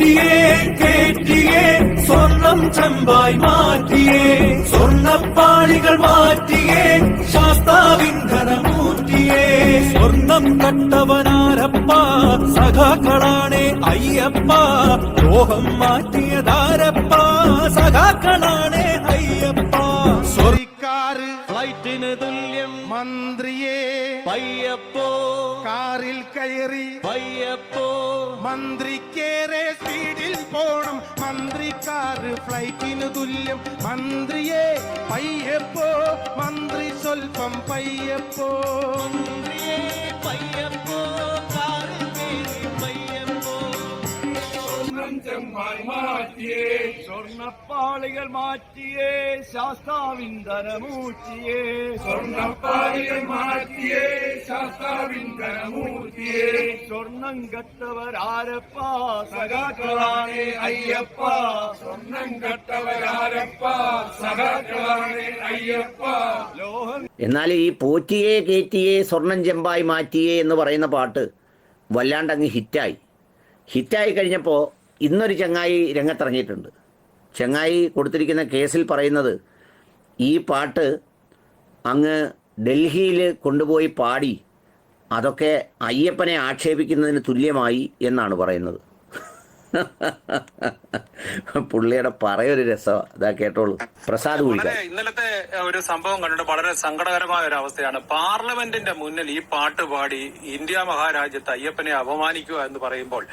പോറ്റിയേ കേറ്റിയേ സ്വർണം ചെമ്പായി മാറ്റിയേ സ്വർണപ്പാളികൾ മാറ്റിയേ ശാസ്താവിന്ധനമൂറ്റിയേ സ്വർണം കട്ടവനാരപ്പ സഖാക്കളാണേ അയ്യപ്പ ലോഹം മാറ്റിയതാരപ്പ സഖാക്കളാണേ അയ്യപ്പ സ്വർക്കാറ് ഫ്ലൈറ്റിന് തുല്യം മന്ത്രിയെ. പയ്യപ്പോ. കാറിൽ കയറി. പയ്യപ്പോ. മന്ത്രിക്കേറെ സ്പീഡിൽ പോണം. മന്ത്രിക്കാറ് ഫ്ലൈറ്റിന് തുല്യം. മന്ത്രിയെ പയ്യപ്പോ. മന്ത്രി സ്വൽപ്പം പയ്യപ്പോ. പയ്യപ്പോ സ്വർണപ്പാളികൾ മാറ്റിയേ ശാസ്താവിന്ദനമൂർത്തിയേ. സ്വർണപ്പാളികൾ മാറ്റിയേ ശാസ്താവിന്ദനമൂർത്തിയേ. സ്വർണം കത്തവരാരപ്പ സഖാക്കളാണേ അയ്യപ്പ. സ്വർണം കട്ടവരാരപ്പ സഖാക്കളാണേ അയ്യപ്പ. ലോഹം എന്നാൽ ഈ പോറ്റിയെ കയറ്റിയെ സ്വർണം ചെമ്പായി മാറ്റിയേ എന്ന് പറയുന്ന പാട്ട് വല്ലാണ്ടങ്ങ് ഹിറ്റായി. ഹിറ്റായി കഴിഞ്ഞപ്പോൾ ഇന്നൊരു ചങ്ങായി രംഗത്തിറങ്ങിയിട്ടുണ്ട്. ചങ്ങായി കൊടുത്തിരിക്കുന്ന കേസിൽ പറയുന്നത് ഈ പാട്ട് അങ്ങ് ഡൽഹിയിൽ കൊണ്ടുപോയി പാടി അതൊക്കെ അയ്യപ്പനെ ആക്ഷേപിക്കുന്നതിന് തുല്യമായി എന്നാണ് പറയുന്നത്. പുള്ളിയുടെ പറയൊരു രസമാണ് അതാ കേട്ടോളൂ. പ്രസാദ് വളരെ ഇന്നലത്തെ ഒരു സംഭവം കണ്ടിട്ട് വളരെ സങ്കടകരമായ ഒരു അവസ്ഥയാണ്. പാർലമെന്റിന്റെ മുന്നിൽ ഈ പാട്ട് പാടി ഇന്ത്യ മഹാരാജ്യത്ത് അയ്യപ്പനെ അപമാനിക്കുക എന്ന് പറയുമ്പോൾ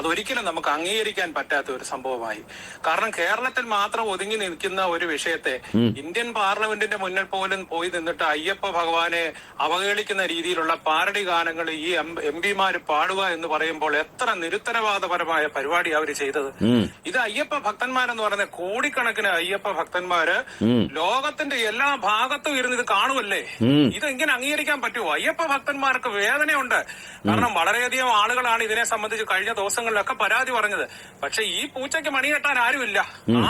അതൊരിക്കലും നമുക്ക് അംഗീകരിക്കാൻ പറ്റാത്ത ഒരു സംഭവമായി. കാരണം കേരളത്തിൽ മാത്രം ഒതുങ്ങി നിൽക്കുന്ന ഒരു വിഷയത്തെ ഇന്ത്യൻ പാർലമെന്റിന്റെ മുന്നിൽ പോലും പോയി നിന്നിട്ട് അയ്യപ്പ ഭഗവാനെ അവഹേളിക്കുന്ന രീതിയിലുള്ള പാരടി ഗാനങ്ങൾ ഈ എം പിമാര് പാടുക എന്ന് പറയുമ്പോൾ എത്ര നിരുത്തരവാദപരമായ പരിപാടി അവർ ചെയ്തത്. ഇത് അയ്യപ്പ ഭക്തന്മാരെന്ന് പറയുന്ന കോടിക്കണക്കിന് അയ്യപ്പ ഭക്തന്മാര് ലോകത്തിന്റെ എല്ലാ ഭാഗത്തും ഇരുന്ന് ഇത് കാണുമല്ലേ ഇത് എങ്ങനെ അംഗീകരിക്കാൻ പറ്റുമോ അയ്യപ്പ ഭക്തന്മാർക്ക് വേദനയുണ്ട്. കാരണം വളരെയധികം ആളുകളാണ് ഇതിനെ സംബന്ധിച്ച് കഴിഞ്ഞ ദിവസങ്ങളിലൊക്കെ പരാതി പറഞ്ഞത്. പക്ഷെ ഈ പൂച്ചയ്ക്ക് മണി കെട്ടാൻ ആരുമില്ല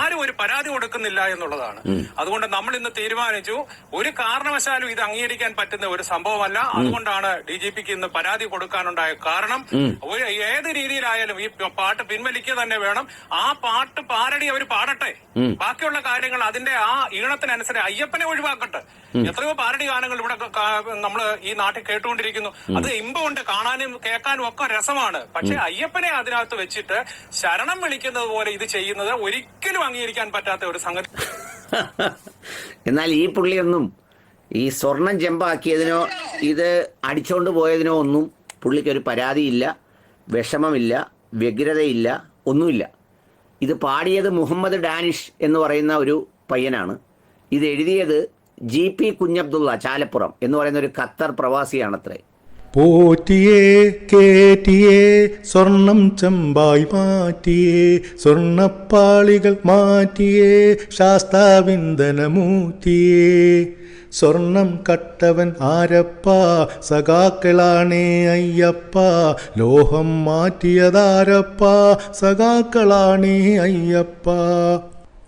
ആരും ഒരു പരാതി കൊടുക്കുന്നില്ല എന്നുള്ളതാണ്. അതുകൊണ്ട് നമ്മൾ ഇന്ന് തീരുമാനിച്ചു ഒരു കാരണവശാലും ഇത് അംഗീകരിക്കാൻ പറ്റുന്ന ഒരു സംഭവമല്ല. അതുകൊണ്ടാണ് ഡി ജി പിക്ക് ഇന്ന് പരാതി കൊടുക്കാനുണ്ടായ കാരണം ഏത് രീതിയിലായാലും ഈ പാട്ട് പിൻവലിക്കുക തന്നെ വേണം. ആ പാട്ട് പാരടി അവർ പാടട്ടെ. ബാക്കിയുള്ള കാര്യങ്ങൾ അതിന്റെ ആ ഈണത്തിനനുസരിച്ച് അയ്യപ്പനെ ഒഴിവാക്കട്ടെ. എത്രയോ പാരടി ഗാനങ്ങൾ ഇവിടെ നമ്മൾ ഈ നാട്ടിൽ കേട്ടുകൊണ്ടിരിക്കുന്നു. അത് ഇമ്പമുണ്ട് കാണാനും കേൾക്കാനും ഒക്കെ രസമാണ്. പക്ഷെ അയ്യപ്പനെ അതിനകത്ത് വെച്ചിട്ട് ശരണം വിളിക്കുന്നത് പോലെ ഇത് ചെയ്യുന്നത് ഒരിക്കലും അംഗീകരിക്കാൻ പറ്റാത്ത ഒരു സംഗതി. എന്നാൽ ഈ പുള്ളിയൊന്നും ഈ സ്വർണം ചെമ്പാക്കിയതിനോ ഇത് അടിച്ചോണ്ട് പോയതിനോ ഒന്നും പുള്ളിക്കൊരു പരാതിയില്ല വിഷമമില്ല. വ്യഗ്രതയില്ല ഒന്നുമില്ല. ഇത് പാടിയത് മുഹമ്മദ് ഡാനിഷ് എന്ന് പറയുന്ന ഒരു പയ്യനാണ്. ഇത് എഴുതിയത് ജി പി കുഞ്ഞബ്ദുള്ള ചാലപ്പുറം എന്ന് പറയുന്ന ഒരു ഖത്തർ പ്രവാസിയാണത്രേ. പോറ്റിയേ കേറ്റിയേ സ്വർണം ചെമ്പായി മാറ്റിയേ സ്വർണപ്പാളികൾ മാറ്റിയേ ശാസ്താവിന്ദനമൂറ്റിയേ സ്വർണം കട്ടവൻ ആരപ്പ? സഖാക്കളാണേ അയ്യപ്പ. ലോഹം മാറ്റിയതാരപ്പ? സഖാക്കളാണേ അയ്യപ്പ.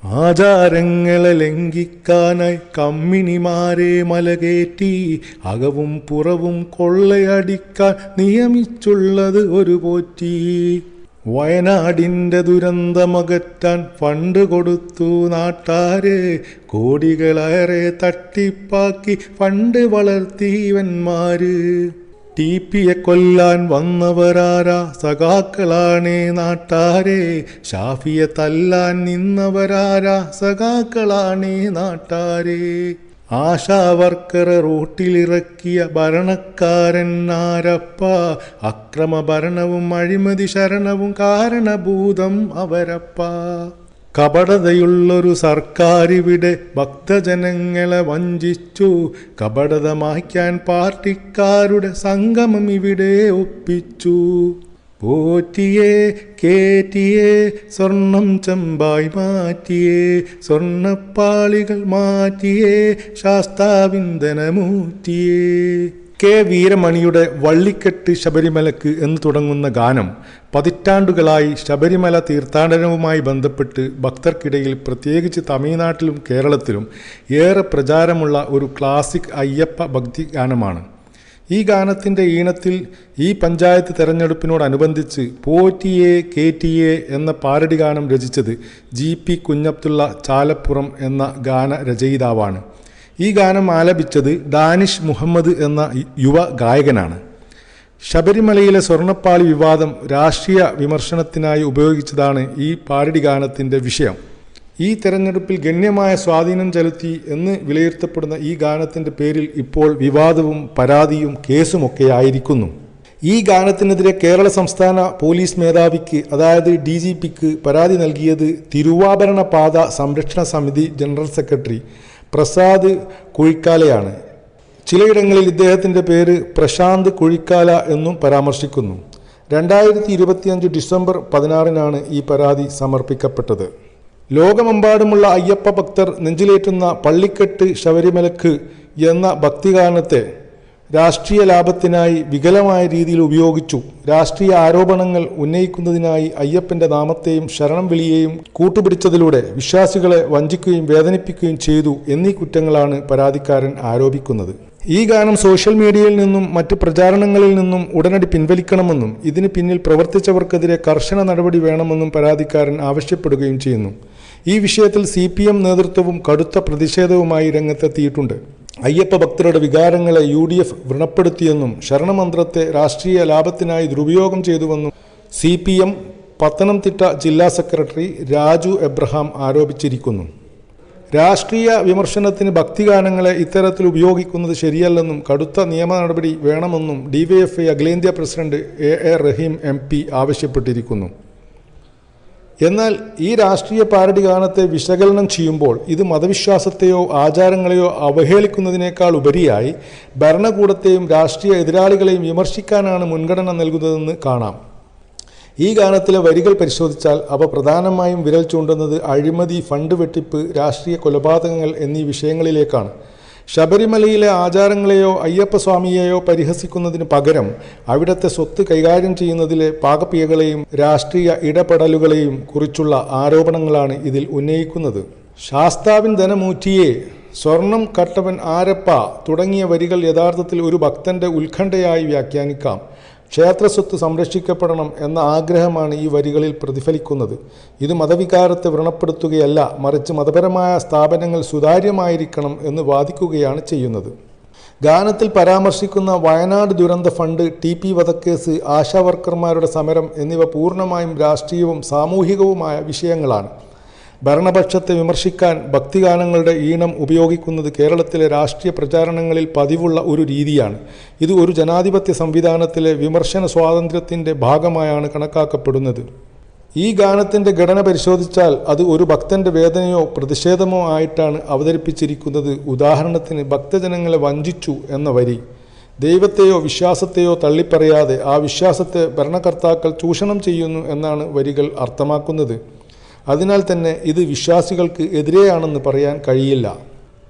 ആചാരങ്ങളെ ലംഘിക്കാനായി കമ്മിണിമാരെ മലകേറ്റി അകവും പുറവും കൊള്ളയടിക്കാൻ നിയമിച്ചുള്ളത് ഒരു പോറ്റി. വയനാടിന്റെ ദുരന്തമകറ്റാൻ ഫണ്ട് കൊടുത്തു നാട്ടാരെ. കോടികളേറെ തട്ടിപ്പാക്കി ഫണ്ട് വളർത്തിയവന്മാര് ടി പിയെ കൊല്ലാൻ വന്നവരാരാ സഖാക്കളാണേ നാട്ടാരെ. ഷാഫിയെ തല്ലാൻ നിന്നവരാരാ സഖാക്കളാണേ നാട്ടാരെ. ആശാ റോട്ടിലിറക്കിയ ഭരണക്കാരൻ ആരപ്പ അക്രമ ഭരണവും അഴിമതി ശരണവും കാരണഭൂതം അവരപ്പ. കപടതയുള്ളൊരു സർക്കാരിവിടെ ഭക്തജനങ്ങളെ വഞ്ചിച്ചു. കപടത മായ്ക്കാൻ പാർട്ടിക്കാരുടെ സംഗമം ഇവിടെ ഒപ്പിച്ചു. പോറ്റിയേ കേറ്റിയേ സ്വർണം ചെമ്പായി മാറ്റിയേ സ്വർണപ്പാളികൾ മാറ്റിയേ ശാസ്താവിന്ദനമൂറ്റിയേ. കെ. വീരമണിയുടെ വള്ളിക്കെട്ട് ശബരിമലക്ക് എന്ന് തുടങ്ങുന്ന ഗാനം പതിറ്റാണ്ടുകളായി ശബരിമല തീർത്ഥാടനവുമായി ബന്ധപ്പെട്ട് ഭക്തർക്കിടയിൽ പ്രത്യേകിച്ച് തമിഴ്നാട്ടിലും കേരളത്തിലും ഏറെ പ്രചാരമുള്ള ഒരു ക്ലാസിക് അയ്യപ്പ ഭക്തി ഗാനമാണ്. ഈ ഗാനത്തിന്റെ ഈണത്തിൽ ഈ പഞ്ചായത്ത് തെരഞ്ഞെടുപ്പിനോടനുബന്ധിച്ച് പോറ്റിയെ കേറ്റിയെ എന്ന പാരടി ഗാനം രചിച്ചത് ജി പി കുഞ്ഞബ്ദുള്ള ചാലപ്പുറം എന്ന ഗാന രചയിതാവാണ്. ഈ ഗാനം ആലപിച്ചത് ദാനിഷ് മുഹമ്മദ് എന്ന യുവ ഗായകനാണ്. ശബരിമലയിലെ സ്വർണപ്പാളി വിവാദം രാഷ്ട്രീയ വിമർശനത്തിനായി ഉപയോഗിച്ചതാണ് ഈ പാരടി ഗാനത്തിന്റെ വിഷയം. ഈ തെരഞ്ഞെടുപ്പിൽ ഗണ്യമായ സ്വാധീനം ചെലുത്തി എന്ന് വിലയിരുത്തപ്പെടുന്ന ഈ ഗാനത്തിന്റെ പേരിൽ ഇപ്പോൾ വിവാദവും പരാതിയും കേസുമൊക്കെ ആയിരിക്കുന്നു ഈ ഗാനത്തിനെതിരെ കേരള സംസ്ഥാന പോലീസ് മേധാവിക്ക് അതായത് ഡി ജി പിക്ക് പരാതി നൽകിയത് തിരുവാഭരണ പാത സംരക്ഷണ സമിതി ജനറൽ സെക്രട്ടറി പ്രസാദ് കുഴിക്കാലയാണ്. ചിലയിടങ്ങളിൽ ഇദ്ദേഹത്തിന്റെ പേര് പ്രശാന്ത് കുഴിക്കാല എന്നും പരാമർശിക്കുന്നു. രണ്ടായിരത്തി ഇരുപത്തിയഞ്ച് ഡിസംബർ പതിനാറിനാണ് ഈ പരാതി സമർപ്പിക്കപ്പെട്ടത്. ലോകമെമ്പാടുമുള്ള അയ്യപ്പ ഭക്തർ നെഞ്ചിലേറ്റുന്ന പള്ളിക്കെട്ട് ശബരിമലക്ക് എന്ന ഭക്തിഗാനത്തെ രാഷ്ട്രീയ ലാഭത്തിനായി വികലമായ രീതിയിൽ ഉപയോഗിച്ചു. രാഷ്ട്രീയ ആരോപണങ്ങൾ ഉന്നയിക്കുന്നതിനായി അയ്യപ്പന്റെ നാമത്തെയും ശരണം വിളിയെയും കൂട്ടുപിടിച്ചതിലൂടെ വിശ്വാസികളെ വഞ്ചിക്കുകയും വേദനിപ്പിക്കുകയും ചെയ്തു എന്നീ കുറ്റങ്ങളാണ് പരാതിക്കാരൻ ആരോപിക്കുന്നത്. ഈ ഗാനം സോഷ്യൽ മീഡിയയിൽ നിന്നും മറ്റ് പ്രചാരണങ്ങളിൽ നിന്നും ഉടനടി പിൻവലിക്കണമെന്നും ഇതിന് പിന്നിൽ പ്രവർത്തിച്ചവർക്കെതിരെ കർശന നടപടി വേണമെന്നും പരാതിക്കാരൻ ആവശ്യപ്പെടുകയും ചെയ്യുന്നു. ഈ വിഷയത്തിൽ സി പി എം നേതൃത്വവും കടുത്ത പ്രതിഷേധവുമായി രംഗത്തെത്തിയിട്ടുണ്ട്. അയ്യപ്പ ഭക്തരുടെ വികാരങ്ങളെ യു ഡി എഫ് വ്രണപ്പെടുത്തിയെന്നും ശരണമന്ത്രത്തെ രാഷ്ട്രീയ ലാഭത്തിനായി ദുരുപയോഗം ചെയ്തുവെന്നും സി പി എം പത്തനംതിട്ട ജില്ലാ സെക്രട്ടറി രാജു എബ്രഹാം ആരോപിച്ചിരിക്കുന്നു. രാഷ്ട്രീയ വിമർശനത്തിന് ഭക്തിഗാനങ്ങളെ ഇത്തരത്തിൽ ഉപയോഗിക്കുന്നത് ശരിയല്ലെന്നും കടുത്ത നിയമ നടപടി വേണമെന്നും ഡിവൈഎഫ്ഐ അഖിലേന്ത്യാ president A A Rahim M ആവശ്യപ്പെട്ടിരിക്കുന്നു. എന്നാൽ ഈ രാഷ്ട്രീയ പാരടി ഗാനത്തെ വിശകലനം ചെയ്യുമ്പോൾ ഇത് മതവിശ്വാസത്തെയോ ആചാരങ്ങളെയോ അവഹേളിക്കുന്നതിനേക്കാൾ ഉപരിയായി ഭരണകൂടത്തെയും രാഷ്ട്രീയ എതിരാളികളെയും വിമർശിക്കാനാണ് മുൻഗണന നൽകുന്നതെന്ന് കാണാം. ഈ ഗാനത്തിലെ വരികൾ പരിശോധിച്ചാൽ അവ പ്രധാനമായും വിരൽ ചൂണ്ടുന്നത് അഴിമതി ഫണ്ട് വെട്ടിപ്പ് രാഷ്ട്രീയ കൊലപാതകങ്ങൾ എന്നീ വിഷയങ്ങളിലേക്കാണ്. ശബരിമലയിലെ ആചാരങ്ങളെയോ അയ്യപ്പസ്വാമിയെയോ പരിഹസിക്കുന്നതിന് പകരം അവിടത്തെ സ്വത്ത് കൈകാര്യം ചെയ്യുന്നതിലെ പാകപ്പിയകളെയും രാഷ്ട്രീയ ഇടപെടലുകളെയും കുറിച്ചുള്ള ആരോപണങ്ങളാണ് ഇതിൽ ഉന്നയിക്കുന്നത്. ശാസ്താവിൻ ധനമൂറ്റിയെ സ്വർണം കട്ടവൻ ആരപ്പ തുടങ്ങിയ വരികൾ യഥാർത്ഥത്തിൽ ഒരു ഭക്തന്റെ ഉത്കണ്ഠയായി വ്യാഖ്യാനിക്കാം. ക്ഷേത്രസ്വത്ത് സംരക്ഷിക്കപ്പെടണം എന്ന ആഗ്രഹമാണ് ഈ വരികളിൽ പ്രതിഫലിക്കുന്നത്. ഇത് മതവികാരത്തെ വ്രണപ്പെടുത്തുകയല്ല മറിച്ച് മതപരമായ സ്ഥാപനങ്ങൾ സുതാര്യമായിരിക്കണം എന്ന് വാദിക്കുകയാണ് ചെയ്യുന്നത്. ഗാനത്തിൽ പരാമർശിക്കുന്ന വയനാട് ദുരന്ത ഫണ്ട് ടി പി വധക്കേസ് ആശാവർക്കർമാരുടെ സമരം എന്നിവ പൂർണമായും രാഷ്ട്രീയവും സാമൂഹികവുമായ വിഷയങ്ങളാണ്. ഭരണപക്ഷത്തെ വിമർശിക്കാൻ ഭക്തിഗാനങ്ങളുടെ ഈണം ഉപയോഗിക്കുന്നത് കേരളത്തിലെ രാഷ്ട്രീയ പ്രചാരണങ്ങളിൽ പതിവുള്ള ഒരു രീതിയാണ്. ഇത് ഒരു ജനാധിപത്യ സംവിധാനത്തിലെ വിമർശന സ്വാതന്ത്ര്യത്തിന്റെ ഭാഗമായാണ് കണക്കാക്കപ്പെടുന്നത്. ഈ ഗാനത്തിന്റെ ഘടന പരിശോധിച്ചാൽ അത് ഒരു ഭക്തന്റെ വേദനയോ പ്രതിഷേധമോ ആയിട്ടാണ് അവതരിപ്പിച്ചിരിക്കുന്നത്. ഉദാഹരണത്തിന് ഭക്തജനങ്ങളെ വഞ്ചിച്ചു എന്ന വരി. ദൈവത്തെയോ വിശ്വാസത്തെയോ തള്ളിപ്പറയാതെ ആ വിശ്വാസത്തെ ഭരണകർത്താക്കൾ ചൂഷണം ചെയ്യുന്നു എന്നാണ് വരികൾ അർത്ഥമാക്കുന്നത്. അതിനാൽ തന്നെ ഇത് വിശ്വാസികൾക്ക് എതിരെയാണെന്ന് പറയാൻ കഴിയില്ല.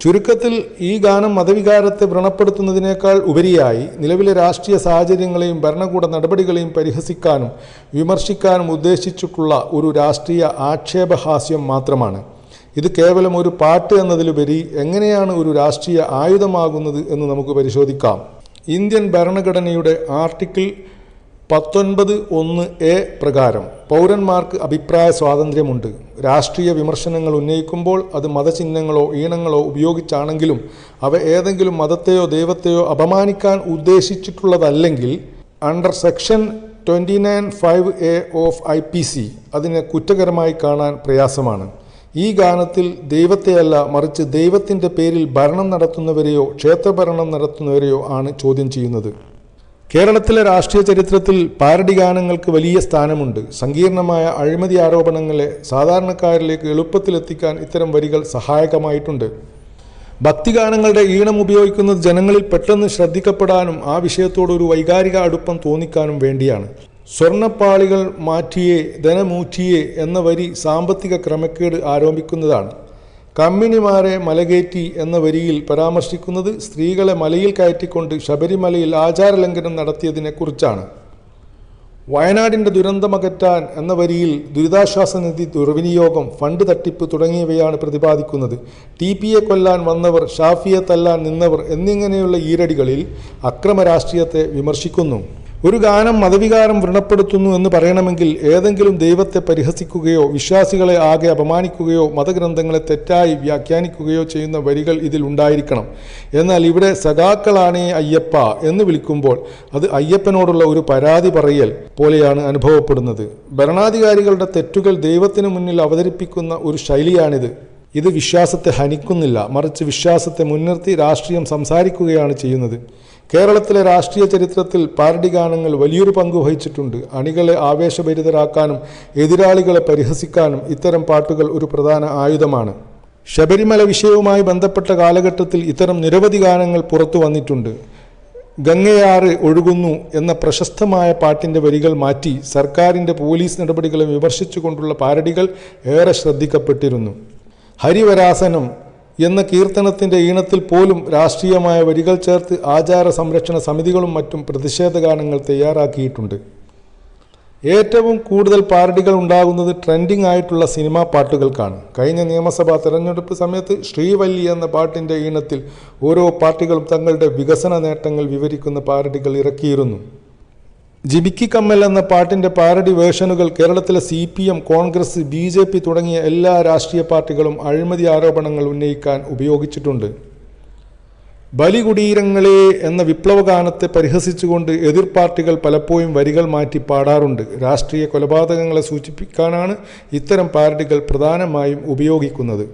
ചുരുക്കത്തിൽ ഈ ഗാനം മതവികാരത്തെ വ്രണപ്പെടുത്തുന്നതിനേക്കാൾ ഉപരിയായി നിലവിലെ രാഷ്ട്രീയ സാഹചര്യങ്ങളെയും ഭരണകൂട നടപടികളെയും പരിഹസിക്കാനും വിമർശിക്കാനും ഉദ്ദേശിച്ചിട്ടുള്ള ഒരു രാഷ്ട്രീയ ആക്ഷേപഹാസ്യം മാത്രമാണ്. ഇത് കേവലം ഒരു പാട്ട് എന്നതിലുപരി എങ്ങനെയാണ് ഒരു രാഷ്ട്രീയ ആയുധമാകുന്നത് എന്ന് നമുക്ക് പരിശോധിക്കാം. ഇന്ത്യൻ ഭരണഘടനയുടെ ആർട്ടിക്കിൾ പത്തൊൻപത് ഒന്ന് എ പ്രകാരം പൗരന്മാർക്ക് അഭിപ്രായ സ്വാതന്ത്ര്യമുണ്ട്. രാഷ്ട്രീയ വിമർശനങ്ങൾ ഉന്നയിക്കുമ്പോൾ അത് മതചിഹ്നങ്ങളോ ഈണങ്ങളോ ഉപയോഗിച്ചാണെങ്കിലും അവ ഏതെങ്കിലും മതത്തെയോ ദൈവത്തെയോ അപമാനിക്കാൻ ഉദ്ദേശിച്ചിട്ടുള്ളതല്ലെങ്കിൽ under section twenty nine five A of I P C അതിനെ കുറ്റകരമായി കാണാൻ പ്രയാസമാണ്. ഈ ഗാനത്തിൽ ദൈവത്തെയല്ല മറിച്ച് ദൈവത്തിന്റെ പേരിൽ ഭരണം നടത്തുന്നവരെയോ ക്ഷേത്രഭരണം നടത്തുന്നവരെയോ ആണ് ചോദ്യം ചെയ്യുന്നത്. കേരളത്തിലെ രാഷ്ട്രീയ ചരിത്രത്തിൽ പാരഡി ഗാനങ്ങൾക്ക് വലിയ സ്ഥാനമുണ്ട്. സങ്കീർണമായ അഴിമതി ആരോപണങ്ങളെ സാധാരണക്കാരിലേക്ക് എളുപ്പത്തിലെത്തിക്കാൻ ഇത്തരം വരികൾ സഹായകമായിട്ടുണ്ട്. ഭക്തിഗാനങ്ങളുടെ ഈണം ഉപയോഗിക്കുന്നത് ജനങ്ങളിൽ പെട്ടെന്ന് ശ്രദ്ധിക്കപ്പെടാനും ആ വിഷയത്തോട് ഒരു വൈകാരിക അടുപ്പം തോന്നിക്കാനും വേണ്ടിയാണ്. സ്വർണപ്പാളികൾ മാറ്റിയേ ധനമൂറ്റിയേ എന്ന വരി സാമ്പത്തിക ക്രമക്കേട് ആരോപിക്കുന്നതാണ്. കമ്മിണിമാരെ മലകേറ്റി എന്ന വരിയിൽ പരാമർശിക്കുന്നത് സ്ത്രീകളെ മലയിൽ കയറ്റിക്കൊണ്ട് ശബരിമലയിൽ ആചാരലംഘനം നടത്തിയതിനെക്കുറിച്ചാണ്. വയനാടിന്റെ ദുരന്തമകറ്റാൻ എന്ന വരിയിൽ ദുരിതാശ്വാസ നിധി ദുർവിനിയോഗം ഫണ്ട് തട്ടിപ്പ് തുടങ്ങിയവയാണ് പ്രതിപാദിക്കുന്നത്. ടി പി എ കൊല്ലാൻ വന്നവർ ഷാഫിയെ തല്ലാൻ നിന്നവർ എന്നിങ്ങനെയുള്ള ഈരടികളിൽ അക്രമ രാഷ്ട്രീയത്തെ വിമർശിക്കുന്നു. ഒരു ഗാനം മതവികാരം വ്രണപ്പെടുത്തുന്നു എന്ന് പറയണമെങ്കിൽ ഏതെങ്കിലും ദൈവത്തെ പരിഹസിക്കുകയോ വിശ്വാസികളെ ആകെ അപമാനിക്കുകയോ മതഗ്രന്ഥങ്ങളെ തെറ്റായി വ്യാഖ്യാനിക്കുകയോ ചെയ്യുന്ന വരികൾ ഇതിൽ ഉണ്ടായിരിക്കണം. എന്നാൽ ഇവിടെ സഖാക്കളാണേ അയ്യപ്പ എന്ന് വിളിക്കുമ്പോൾ അത് അയ്യപ്പനോടുള്ള ഒരു പരാതി പറയൽ പോലെയാണ് അനുഭവപ്പെടുന്നത്. ഭരണാധികാരികളുടെ തെറ്റുകൾ ദൈവത്തിന് മുന്നിൽ അവതരിപ്പിക്കുന്ന ഒരു ശൈലിയാണിത്. ഇത് വിശ്വാസത്തെ ഹനിക്കുന്നില്ല. മറിച്ച് വിശ്വാസത്തെ മുൻനിർത്തി രാഷ്ട്രീയം സംസാരിക്കുകയാണ് ചെയ്യുന്നത്. കേരളത്തിലെ രാഷ്ട്രീയ ചരിത്രത്തിൽ പാരഡി ഗാനങ്ങൾ വലിയൊരു പങ്ക് വഹിച്ചിട്ടുണ്ട്. അണികളെ ആവേശഭരിതരാക്കാനും എതിരാളികളെ പരിഹസിക്കാനും ഇത്തരം പാട്ടുകൾ ഒരു പ്രധാന ആയുധമാണ്. ശബരിമല വിഷയവുമായി ബന്ധപ്പെട്ട കാലഘട്ടത്തിൽ ഇത്തരം നിരവധി ഗാനങ്ങൾ പുറത്തു വന്നിട്ടുണ്ട്. ഗംഗയാറ് ഒഴുകുന്നു എന്ന പ്രശസ്തമായ പാട്ടിന്റെ വരികൾ മാറ്റി സർക്കാരിന്റെ പോലീസ് നടപടികളെ വിമർശിച്ചുകൊണ്ടുള്ള പാരഡികൾ ഏറെ ശ്രദ്ധിക്കപ്പെട്ടിരുന്നു. ഹരിവരാസനം എന്ന കീർത്തനത്തിന്റെ ഈണത്തിൽ പോലും രാഷ്ട്രീയമായ വരികൾ ചേർത്ത് ആചാര സംരക്ഷണ സമിതികളും മറ്റും പ്രതിഷേധ ഗാനങ്ങൾ തയ്യാറാക്കിയിട്ടുണ്ട്. ഏറ്റവും കൂടുതൽ പാർട്ടികൾ ഉണ്ടാകുന്നത് ട്രെൻഡിംഗ് ആയിട്ടുള്ള സിനിമാ പാട്ടുകൾക്കാണ്. കഴിഞ്ഞ നിയമസഭാ തെരഞ്ഞെടുപ്പ് സമയത്ത് ശ്രീവല്ലി എന്ന പാട്ടിന്റെ ഈണത്തിൽ ഓരോ പാർട്ടികളും തങ്ങളുടെ വികസന നേട്ടങ്ങൾ വിവരിക്കുന്ന പാരഡികൾ ഇറക്കിയിരുന്നു. ജിബിക്കി കമ്മൽ എന്ന പാട്ടിന്റെ പാരഡി വേർഷനുകൾ കേരളത്തിലെ C P M Congress B J P തുടങ്ങിയ എല്ലാ രാഷ്ട്രീയ പാർട്ടികളും അഴിമതി ആരോപണങ്ങൾ ഉന്നയിക്കാൻ ഉപയോഗിച്ചിട്ടുണ്ട്. ബലികുടീരങ്ങളെ എന്ന വിപ്ലവഗാനത്തെ പരിഹസിച്ചുകൊണ്ട് എതിർ പാർട്ടികൾ പലപ്പോഴും വരികൾ മാറ്റി പാടാറുണ്ട്. രാഷ്ട്രീയ കൊലപാതകങ്ങളെ സൂചിപ്പിക്കാനാണ് ഇത്തരം പാരഡികൾ പ്രധാനമായും ഉപയോഗിക്കുന്നത്.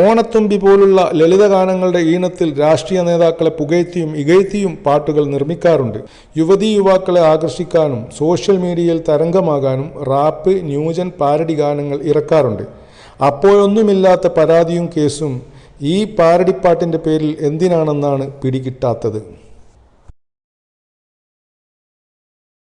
ഓണത്തുമ്പി പോലുള്ള ലളിതഗാനങ്ങളുടെ ഈണത്തിൽ രാഷ്ട്രീയ നേതാക്കളെ പുകഴ്ത്തിയും ഇകഴ്ത്തിയും പാട്ടുകൾ നിർമ്മിക്കാറുണ്ട്. യുവതീ യുവാക്കളെ ആകർഷിക്കാനും സോഷ്യൽ മീഡിയയിൽ തരംഗമാകാനും റാപ്പ് ന്യൂജൻ പാരഡി ഗാനങ്ങൾ ഇറക്കാറുണ്ട്. അപ്പോഴൊന്നുമില്ലാത്ത പരാതിയും കേസും ഈ പാരഡിപ്പാട്ടിന്റെ പേരിൽ എന്തിനാണെന്നാണ് പിടികിട്ടാത്തത്.